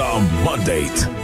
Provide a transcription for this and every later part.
The Mandate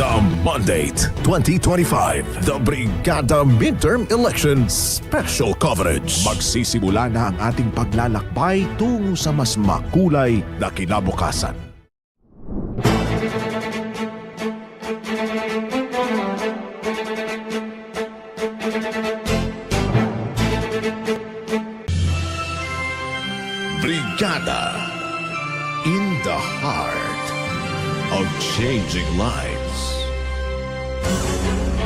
The Mandate 2025, The Brigada Midterm Election Special Coverage. Magsisimula na ang ating paglalakbay tungo sa mas makulay na kinabukasan. Brigada in the heart of changing lives.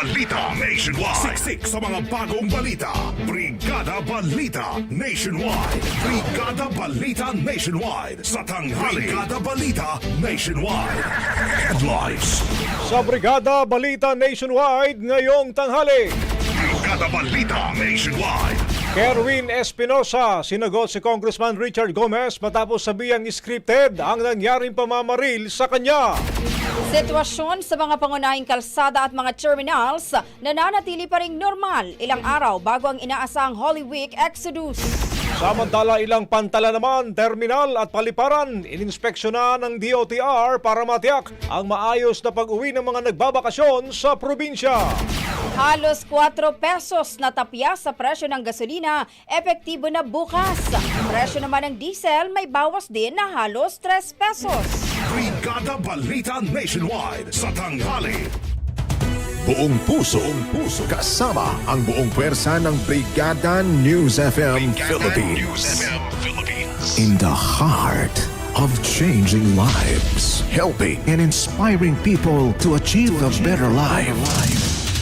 Balita Nationwide. Siksik sa mga bagong balita. Brigada Balita Nationwide. Brigada Balita Nationwide. Sa tanghali. Brigada Balita Nationwide. Headlines. Sa Brigada Balita Nationwide ngayong tanghali. Brigada Balita Nationwide. Kerwin Espinosa, sinagot si Congressman Richard Gomez matapos sabihang scripted ang nangyaring pamamaril sa kanya. Sitwasyon sa mga pangunahing kalsada at mga terminals nananatili pa ring normal ilang araw bago ang inaasahang Holy Week Exodus. Samantala ilang pantala naman, terminal at paliparan, ininspeksyonan ng DOTR para matiyak ang maayos na pag-uwi ng mga nagbabakasyon sa probinsya. Halos 4 pesos na tapya sa presyo ng gasolina, epektibo na bukas. Presyo naman ng diesel may bawas din na halos 3 pesos. Brigada Balita Nationwide. Sa tanghali. Buong puso, buong puso, kasama ang buong pwersa ng Brigada News FM Philippines. In the heart of changing lives, helping and inspiring people to achieve a better life.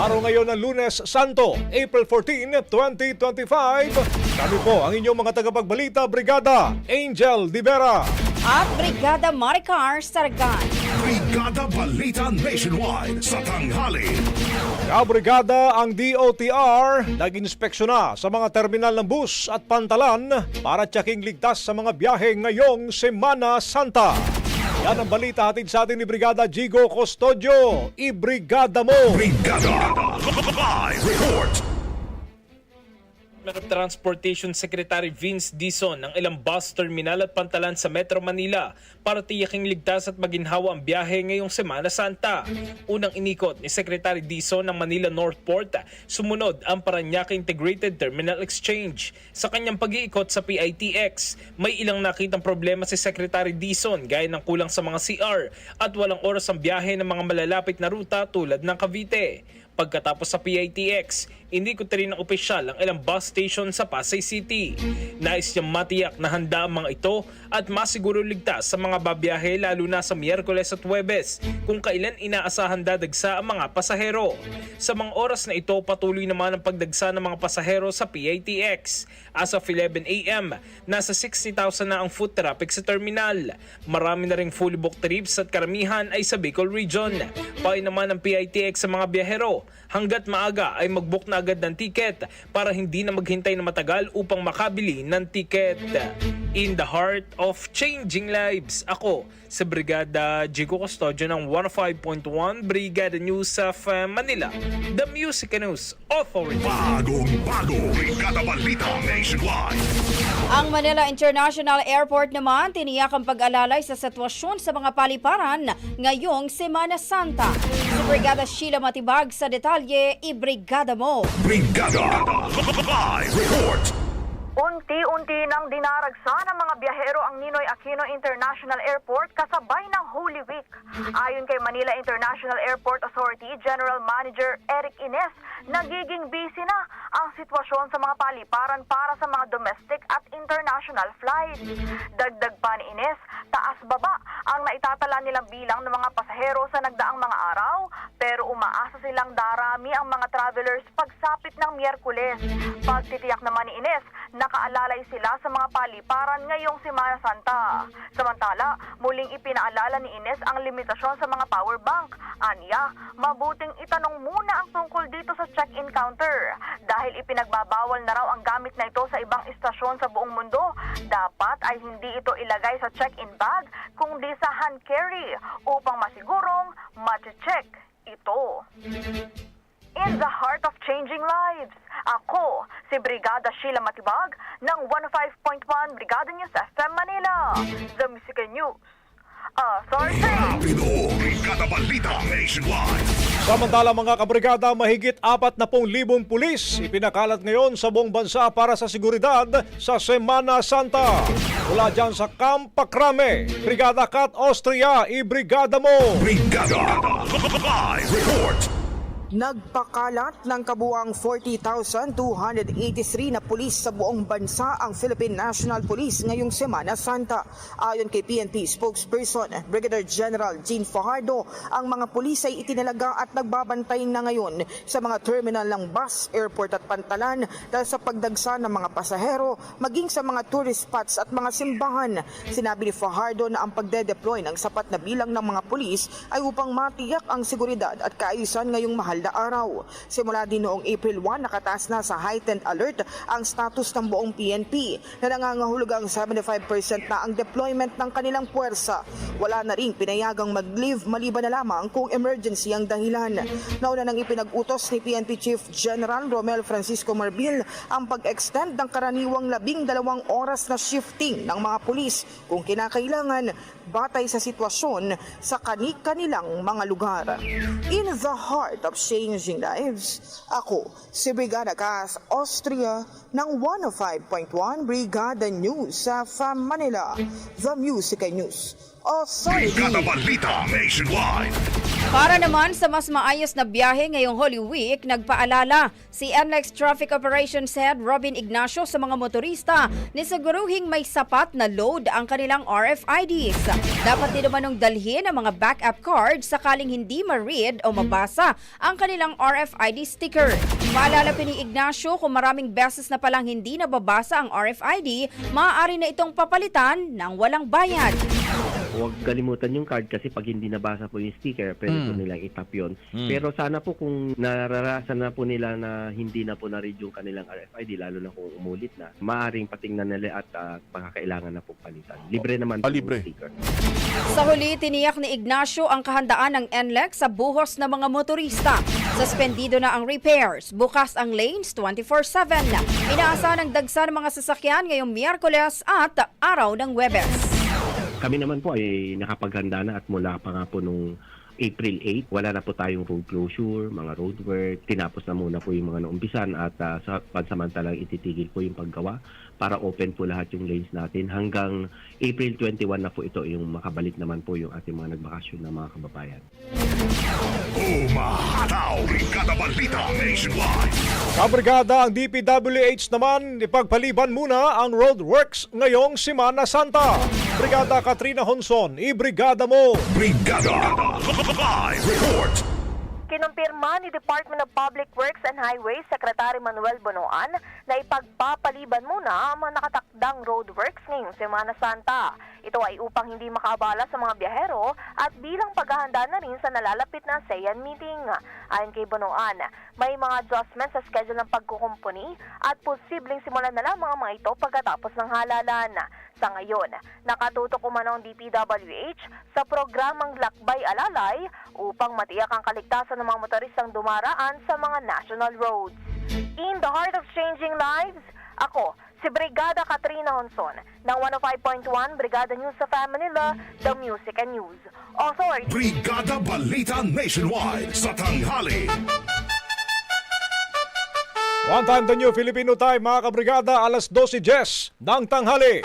Araw ngayon ng Lunes Santo, April 14, 2025. Kami po ang inyong mga tagapagbalita, Brigada Angel Divera. At Brigada Maricar Sargan. Brigada Balita Nationwide sa tanghali. Kabrigada ang DOTR nag-inspeksyon na sa mga terminal ng bus at pantalan para tsaking ligtas sa mga biyahe ngayong Semana Santa. Yan ang balita hatid sa atin ni Brigada Jigo Custodio. Ibrigada mo! Brigada Live Report. Of Transportation Secretary Vince Dizon ng ilang bus terminal at pantalan sa Metro Manila para tiyaking ligtas at maginhawa ang biyahe ngayong Semana Santa. Unang inikot ni Secretary Dizon ng Manila Northport, sumunod ang Paranaque Integrated Terminal Exchange. Sa kanyang pag-iikot sa PITX, may ilang nakitang problema si Secretary Dizon gaya ng kulang sa mga CR at walang oras ang biyahe ng mga malalapit na ruta tulad ng Cavite. Pagkatapos sa PITX, hindi ko rin ng opisyal ang ilang bus station sa Pasay City. Nais niyang matiyak na handa ang mga ito at masiguro ligtas sa mga babiyahe lalo na sa Miyerkules at Huwebes kung kailan inaasahan dadagsa ang mga pasahero. Sa mga oras na ito, patuloy naman ang pagdagsa ng mga pasahero sa PITX. As of 11 a.m., nasa 60,000 na ang foot traffic sa terminal. Marami na ring fully booked trips at karamihan ay sa Bicol Region. Payo naman ang PITX sa mga biyahero hanggat maaga ay mag-book na agad ng ticket para hindi na maghintay na matagal upang makabili ng ticket. In the heart of changing lives, ako sa Brigada Jigo Custodio ng 105.1 Brigada News of uh, Manila, the Music News Authority. Bagong bago. Brigada Balita Nationwide. Ang Manila International Airport naman tiniyak ang pag-alalay sa sitwasyon sa mga paliparan ngayong Semana Santa. Brigada Sheila Matibag sa detalye, ibrigada mo. Brigada Live Report. Unti-unti nang dinaragsa ng mga biyahero ang Ninoy Aquino International Airport kasabay ng Holy Week. Ayon kay Manila International Airport Authority General Manager Eric Ines, nagiging busy na ang sitwasyon sa mga paliparan para sa mga domestic at international flights. Dagdag pa ni Ines, taas-baba ang naitatala nilang bilang ng mga pasahero sa nagdaang mga araw, pero umaasa silang darami ang mga travelers pagsapit ng Miyerkules. Pagtitiyak naman ni Ines, nakaalalay sila sa mga paliparan ngayong Semana Santa. Samantala, muling ipinaalala ni Ines ang limitasyon sa mga power bank. Anya, mabuting itanong muna ang tungkol dito sa check-in counter dahil ipinagbabawal na raw ang gamit na ito sa ibang istasyon sa buong mundo. Dapat ay hindi ito ilagay sa check-in bag kundi sa hand carry upang masigurong mache-check ito. In the heart of changing lives, ako si Brigada Sheila Matibag ng 105.1 Brigada News FM Manila, The Music News. Authority! Rapido. Brigada Balita Nationwide. Samantala mga kabrigada, mahigit 40,000 pulis ipinakalat ngayon sa buong bansa para sa seguridad sa Semana Santa. Mula dyan sa Camp Pacrame, Brigada Kat Austria, ibrigada mo! Brigada Live Report. Nagpakalat ng kabuang 40,283 na pulis sa buong bansa ang Philippine National Police ngayong Semana Santa. Ayon kay PNP spokesperson Brigadier General Jean Fajardo, ang mga pulis ay itinalaga at nagbabantay na ngayon sa mga terminal ng bus, airport at pantalan dahil sa pagdagsa ng mga pasahero maging sa mga tourist spots at mga simbahan. Sinabi ni Fajardo na ang pagde-deploy ng sapat na bilang ng mga pulis ay upang matiyak ang seguridad at kaayusan ngayong mahal na araw. Simula din noong April 1, nakataas na sa heightened alert ang status ng buong PNP na nangangahulugang 75% na ang deployment ng kanilang puwersa. Wala na rin pinayagang mag-leave maliban na lamang kung emergency ang dahilan. Nauna nang ipinag-utos ni PNP Chief General Romel Francisco Marbil ang pag-extend ng karaniwang labing dalawang oras na shifting ng mga pulis kung kinakailangan batay sa sitwasyon sa kani-kanilang mga lugar. In the heart of changing lives, ako si Brigada Cas Austria ng 105.1 Brigada News sa FAM Manila, The Music News Authority. Brigada Balita Nationwide. Para naman sa mas maayos na biyahe ngayong Holy Week, nagpaalala si NLEX Traffic Operations Head Robin Ignacio sa mga motorista ni siguruhing may sapat na load ang kanilang RFIDs. Dapat din naman dalhin ang mga backup cards sakaling hindi ma-read o mabasa ang kanilang RFID sticker. Paalala pa ni Ignacio kung maraming beses na palang hindi nababasa ang RFID, maaari na itong papalitan ng walang bayad. Huwag kalimutan yung card kasi pag hindi nabasa po yung sticker, pwede po nilang itap yun. Pero sana po kung nararasan na po nila na hindi na po na-read yung kanilang RFID, lalo na kung umulit na, maaring patingnan nila at uh, makakailangan na po palitan. Libre naman po libre. yung sticker. Sa huli, tiniyak ni Ignacio ang kahandaan ng NLEX sa buhos ng mga motorista. Suspendido na ang repairs. Bukas ang lanes 24-7. Inaasahan ang dagsa ng mga sasakyan ngayong Miyerkules at araw ng Webes. Kami naman po ay nakapaghanda na at mula pa nga po nung April 8, wala na po tayong road closure, mga road work. Tinapos na muna po yung mga naumpisan at ah, sa pansamantalang ititigil po yung paggawa para open po lahat yung lanes natin. Hanggang April 21 na po ito yung makabalik naman po yung ating mga nagbakasyon na mga kababayan. Umahataw! Brigada Balita Nationwide! Kabrigada ang DPWH naman ipagpaliban muna ang roadworks ngayong Semana Santa. Brigada Katrina Honson, ibrigada mo! Brigada! Live report! Kinumpirma ni Department of Public Works and Highways Secretary Manuel Bonoan na ipagpapaliban muna ang mga nakatakdang roadworks ngayong Semana Santa. Ito ay upang hindi makaabala sa mga biyahero at bilang paghahanda na rin sa nalalapit na ASEAN meeting. Ayon kay Bonoan, may mga adjustments sa schedule ng pagkukumpuni at posibleng simulan na lamang ang mga ito pagkatapos ng halalan. Sa ngayon, nakatutok umano ang DPWH sa programang Lakbay Alalay upang matiyak ang kaligtasan ng mga motoristang dumaraan sa mga national roads. In the heart of changing lives, ako, si Brigada Katrina Honson ng 105.1 Brigada News sa Manila, The Music and News Authority. Brigada Balita Nationwide sa tanghali. One time the new Filipino time mga kabrigada alas 12.10 ng tanghali.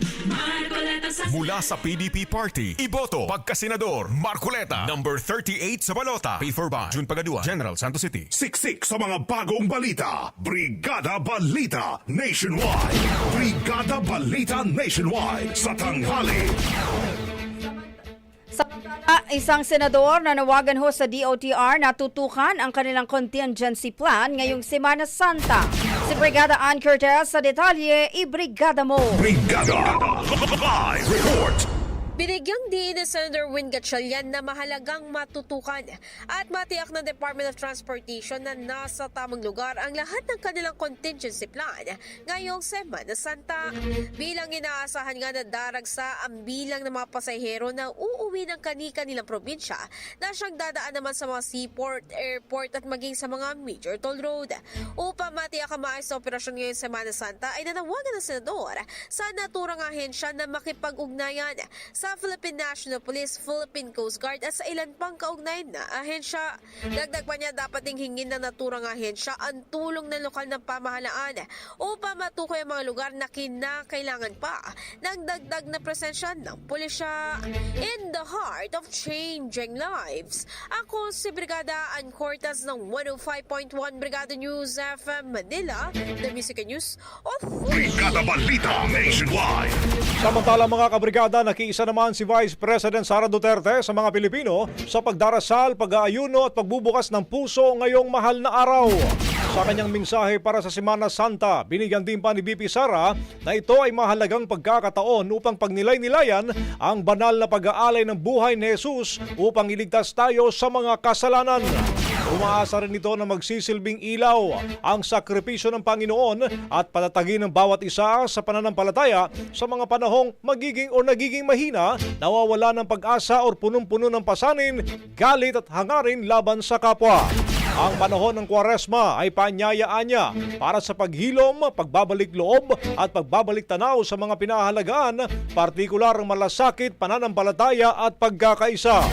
Mula sa PDP Party, iboto, pagkasenador, Marcoleta, number 38 sa balota. Paid for by June Pagaduan, General Santos City. Siksik sa mga bagong balita. Brigada Balita Nationwide. Brigada Balita Nationwide sa tanghali. Samantala, isang senador na nawagan ho sa DOTR na tutukan ang kanilang contingency plan ngayong Semana Santa. Si Brigada Ann Cortez sa detalye, ibrigada mo! Brigada Live report! Binigyang diin ni Senator Win Gatchalian na mahalagang matutukan at matiyak ng Department of Transportation na nasa tamang lugar ang lahat ng kanilang contingency plan ngayong Semana Santa. Bilang inaasahan nga na daragsa ang bilang ng mga pasahero na uuwi ng kani-kanilang probinsya na siyang dadaan naman sa mga seaport, airport at maging sa mga major toll road. Upang matiyak ang maayos na operasyon ngayong Semana Santa ay nanawagan ng senador sa naturang ahensya na makipag-ugnayan sa Philippine National Police, Philippine Coast Guard at sa ilan pang kaugnayan na ahensya. Dagdag pa niya dapat ding hingin ng naturang ahensya ang tulong ng lokal na pamahalaan upang matukoy ang mga lugar na kinakailangan pa ng dagdag na presensya ng pulisya. In the heart of changing lives, ako si Brigada Ann Cortez ng 105.1 Brigada News FM Manila, The Music News Authority. Brigada Balita Nationwide. Samantala mga kabrigada, nakiisa naman si Vice President Sara Duterte sa mga Pilipino sa pagdarasal, pag-aayuno at pagbubukas ng puso ngayong mahal na araw. Sa kanyang mensahe para sa Semana Santa, binigyan din pa ni BP Sara na ito ay mahalagang pagkakataon upang pagnilay-nilayan ang banal na pag-aalay ng buhay ni Jesus upang iligtas tayo sa mga kasalanan. Umaasa rin ito na magsisilbing ilaw ang sakripisyo ng Panginoon at patatagin ng bawat isa sa pananampalataya sa mga panahong magiging o nagiging mahina, nawawala ng pag-asa o punong-puno ng pasanin, galit at hangarin laban sa kapwa. Ang panahon ng kwaresma ay paanyayaan niya para sa paghilom, pagbabalik loob at pagbabalik tanaw sa mga pinahalagaan, partikular ang malasakit, pananampalataya at pagkakaisa.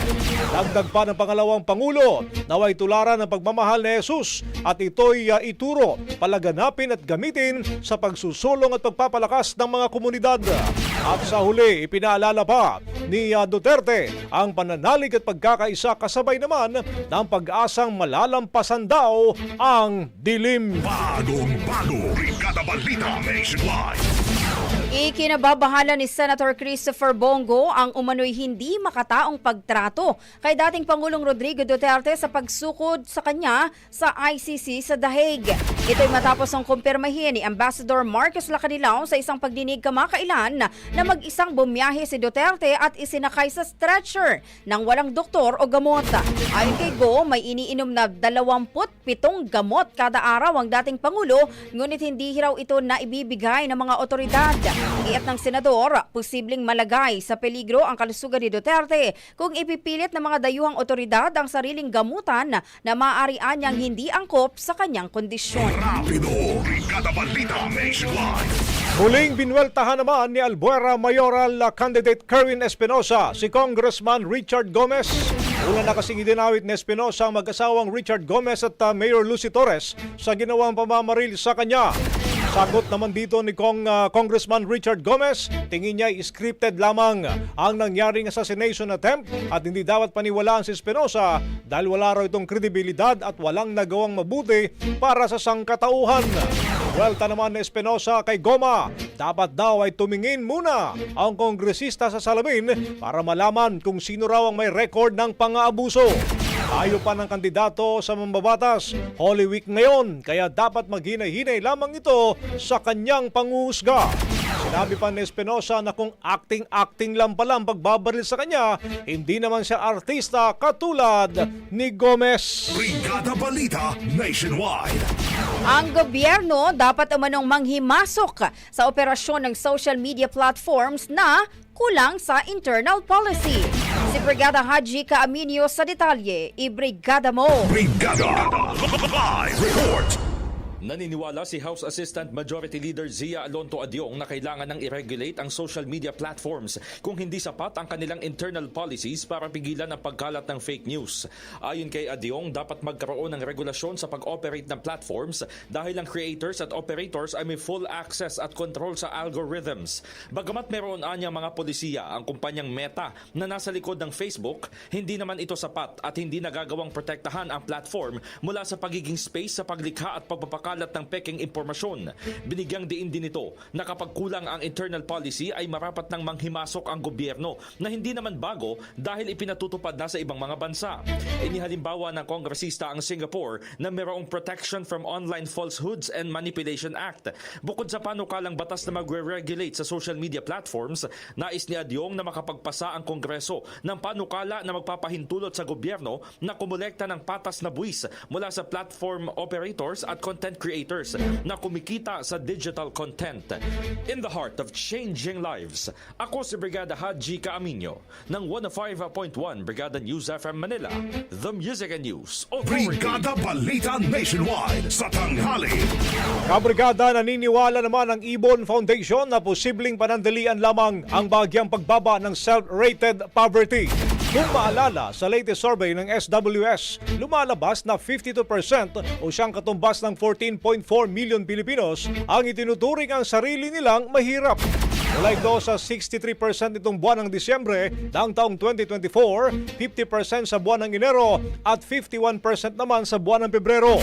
Dagdag pa ng pangalawang Pangulo, naway tularan ng pagmamahal ni Jesus at ito'y uh, ituro, palaganapin at gamitin sa pagsusulong at pagpapalakas ng mga komunidad. At sa huli, ipinaalala pa ni uh, Duterte ang pananalig at pagkakaisa kasabay naman ng pag-asang malalampasan daw ang dilim. Bagong bago, Brigada Balita Nationwide. Ikinababahala ni Senator Christopher Bongo ang umano'y hindi makataong pagtrato kay dating Pangulong Rodrigo Duterte sa pagsukod sa kanya sa ICC sa The Hague. Ito'y matapos ang kumpirmahin ni Ambassador Marcos Lacanilao sa isang pagdinig kamakailan na mag-isang bumiyahe si Duterte at isinakay sa stretcher ng walang doktor o gamot. Ayon kay Go, may iniinom na 27 gamot kada araw ang dating Pangulo ngunit hindi raw ito na ibibigay ng mga otoridad. Iat ng senador, posibleng malagay sa peligro ang kalusugan ni Duterte kung ipipilit ng mga dayuhang otoridad ang sariling gamutan na maaarian niyang hindi angkop sa kanyang kondisyon. Rapido. Muling binweltahan naman ni Albuera Mayoral candidate Kerwin Espinosa si Congressman Richard Gomez. Una na kasing idinawit ni Espinosa ang mag-asawang Richard Gomez at uh, Mayor Lucy Torres sa ginawang pamamaril sa kanya. Sagot naman dito ni Kong, uh, Congressman Richard Gomez, tingin niya scripted lamang ang nangyaring assassination attempt at hindi dapat paniwalaan si Espinosa dahil wala raw itong kredibilidad at walang nagawang mabuti para sa sangkatauhan. Welta naman ni Espinosa kay Goma, dapat daw ay tumingin muna ang kongresista sa salamin para malaman kung sino raw ang may record ng pang-aabuso. Tayo pa ng kandidato sa mambabatas, Holy Week ngayon, kaya dapat maghinay-hinay lamang ito sa kanyang panguhusga. Sinabi pa ni Espinosa na kung acting-acting lang pala ang pagbabaril sa kanya, hindi naman siya artista katulad ni Gomez. Brigada Balita Nationwide. Ang gobyerno dapat umanong manghimasok sa operasyon ng social media platforms na kulang sa internal policy. Si Brigada Haji Kaaminio sa detalye, ibrigada mo! Brigada Live Report. Naniniwala si House Assistant Majority Leader Zia Alonto Adyong na kailangan ng i-regulate ang social media platforms kung hindi sapat ang kanilang internal policies para pigilan ang pagkalat ng fake news. Ayon kay Adyong, dapat magkaroon ng regulasyon sa pag-operate ng platforms dahil ang creators at operators ay may full access at control sa algorithms. Bagamat meron anya mga polisiya ang kumpanyang Meta na nasa likod ng Facebook, hindi naman ito sapat at hindi nagagawang protektahan ang platform mula sa pagiging space sa paglikha at pagpapakalat ng peking impormasyon. Binigyang diin din ito na kapag kulang ang internal policy ay marapat nang manghimasok ang gobyerno na hindi naman bago dahil ipinatutupad na sa ibang mga bansa. Inihalimbawa ng kongresista ang Singapore na mayroong Protection from Online Falsehoods and Manipulation Act. Bukod sa panukalang batas na magre-regulate sa social media platforms, nais ni Adyong na makapagpasa ang Kongreso ng panukala na magpapahintulot sa gobyerno na kumulekta ng patas na buwis mula sa platform operators at content creators na kumikita sa digital content. In the heart of changing lives, ako si Brigada Haji Kaaminyo ng 105.1 Brigada News FM Manila, The Music and News Authority. Brigada Balita Nationwide sa tanghali. Kabrigada naniniwala naman ang Ibon Foundation na posibleng panandalian lamang ang bagyang pagbaba ng self-rated poverty. Kung maalala, sa latest survey ng SWS, lumalabas na 52% o siyang katumbas ng 14.4 million Pilipinos ang itinuturing ang sarili nilang mahirap. Mula ito sa 63% itong buwan ng Disyembre ng taong 2024, 50% sa buwan ng Enero at 51% naman sa buwan ng Pebrero.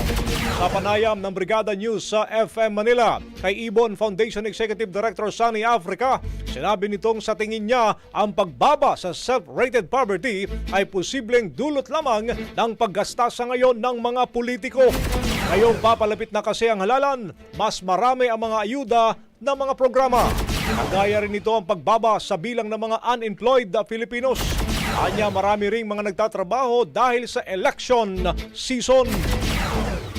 Sa panayam ng Brigada News sa FM Manila, kay Ibon Foundation Executive Director Sunny Africa, sinabi nitong sa tingin niya ang pagbaba sa self-rated poverty ay posibleng dulot lamang ng paggasta sa ngayon ng mga politiko. Ngayong papalapit na kasi ang halalan, mas marami ang mga ayuda ng mga programa. Kagaya rin ito ang pagbaba sa bilang ng mga unemployed na Filipinos. Anya marami ring mga nagtatrabaho dahil sa election season.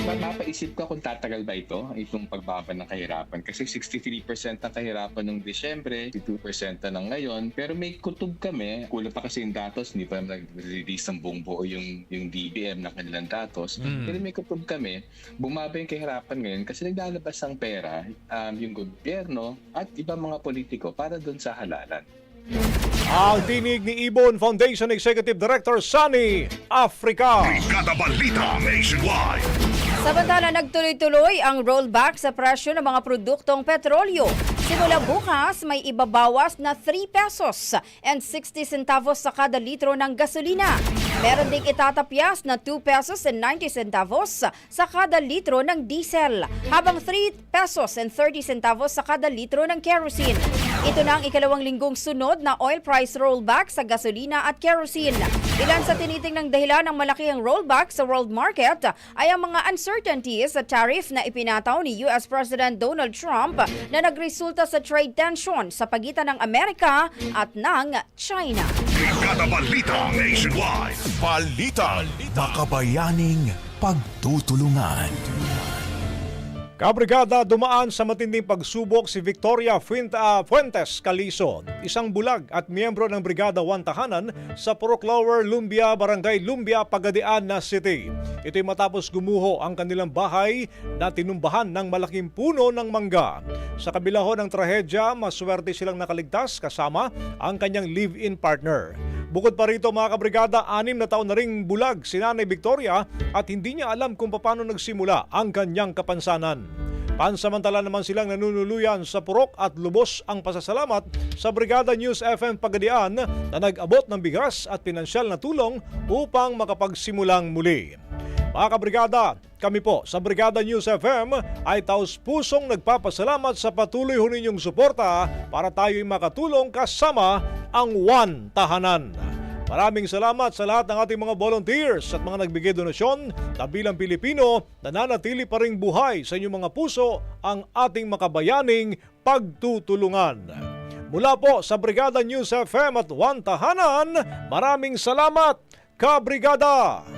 Ma- Mapaisip ka kung tatagal ba ito, itong pagbaba ng kahirapan. Kasi 63% ng kahirapan nung Disyembre, 52% na ng ngayon. Pero may kutub kami, kulang pa kasi yung datos, hindi pa nag-release ng buong buo yung, yung DBM ng kanilang datos. Mm. Pero may kutub kami, bumaba yung kahirapan ngayon kasi naglalabas ng pera um, yung gobyerno at ibang mga politiko para doon sa halalan. Ang tinig ni Ibon Foundation Executive Director Sunny Africa. Brigada Balita Nationwide. Samantala, nagtuloy-tuloy ang rollback sa presyo ng mga produktong petrolyo. Simula bukas, may ibabawas na 3 pesos and 60 centavos sa kada litro ng gasolina. Meron ding itatapyas na 2 pesos and 90 centavos sa kada litro ng diesel, habang 3 pesos and 30 centavos sa kada litro ng kerosene. Ito na ang ikalawang linggong sunod na oil price rollback sa gasolina at kerosene. Ilan sa tinitingnang dahilan ng malakihang rollback sa world market ay ang mga uncertainties sa tariff na ipinataw ni US President Donald Trump na nagresulta sa trade tension sa pagitan ng Amerika at ng China. Brigada Balita Nationwide. Balita. Makabayaning pagtutulungan. Kabrigada dumaan sa matinding pagsubok si Victoria ah, Fuentes Caliso, isang bulag at miyembro ng Brigada 1 Tahanan sa Purok Lower Lumbia, Barangay Lumbia, Pagadian na City. Ito'y matapos gumuho ang kanilang bahay na tinumbahan ng malaking puno ng mangga. Sa kabila ho ng trahedya, maswerte silang nakaligtas kasama ang kanyang live-in partner. Bukod pa rito mga kabrigada, anim na taon na ring bulag si Nanay Victoria at hindi niya alam kung paano nagsimula ang kanyang kapansanan. Pansamantala naman silang nanunuluyan sa purok at lubos ang pasasalamat sa Brigada News FM Pagadian na nag-abot ng bigas at pinansyal na tulong upang makapagsimulang muli. Mga kabrigada, kami po sa Brigada News FM ay taos pusong nagpapasalamat sa patuloy ho ninyong suporta para tayo'y makatulong kasama ang One Tahanan. Maraming salamat sa lahat ng ating mga volunteers at mga nagbigay donasyon na bilang Pilipino nananatili pa ring buhay sa inyong mga puso ang ating makabayaning pagtutulungan. Mula po sa Brigada News FM at One Tahanan, maraming salamat, Kabrigada!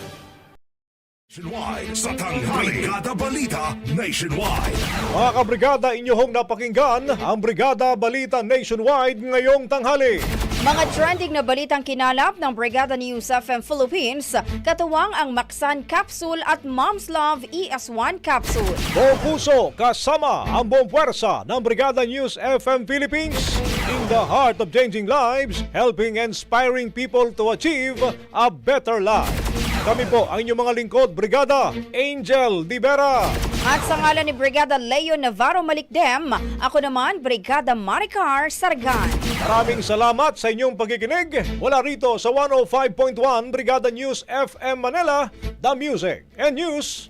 Nationwide. Sa tanghali. Brigada Balita Nationwide. Mga kabrigada, inyong napakinggan ang Brigada Balita Nationwide ngayong tanghali. Mga trending na balitang kinalap ng Brigada News FM Philippines, katuwang ang Maksan Capsule at Mom's Love ES1 Capsule. Buong puso kasama ang buong puwersa ng Brigada News FM Philippines in the heart of changing lives, helping and inspiring people to achieve a better life. Kami po ang inyong mga lingkod, Brigada Angel Divera. At sa ngalan ni Brigada Leo Navarro Malikdem, ako naman Brigada Maricar Sargan. Maraming salamat sa inyong pagkikinig. Wala rito sa 105.1 Brigada News FM Manila, The Music and News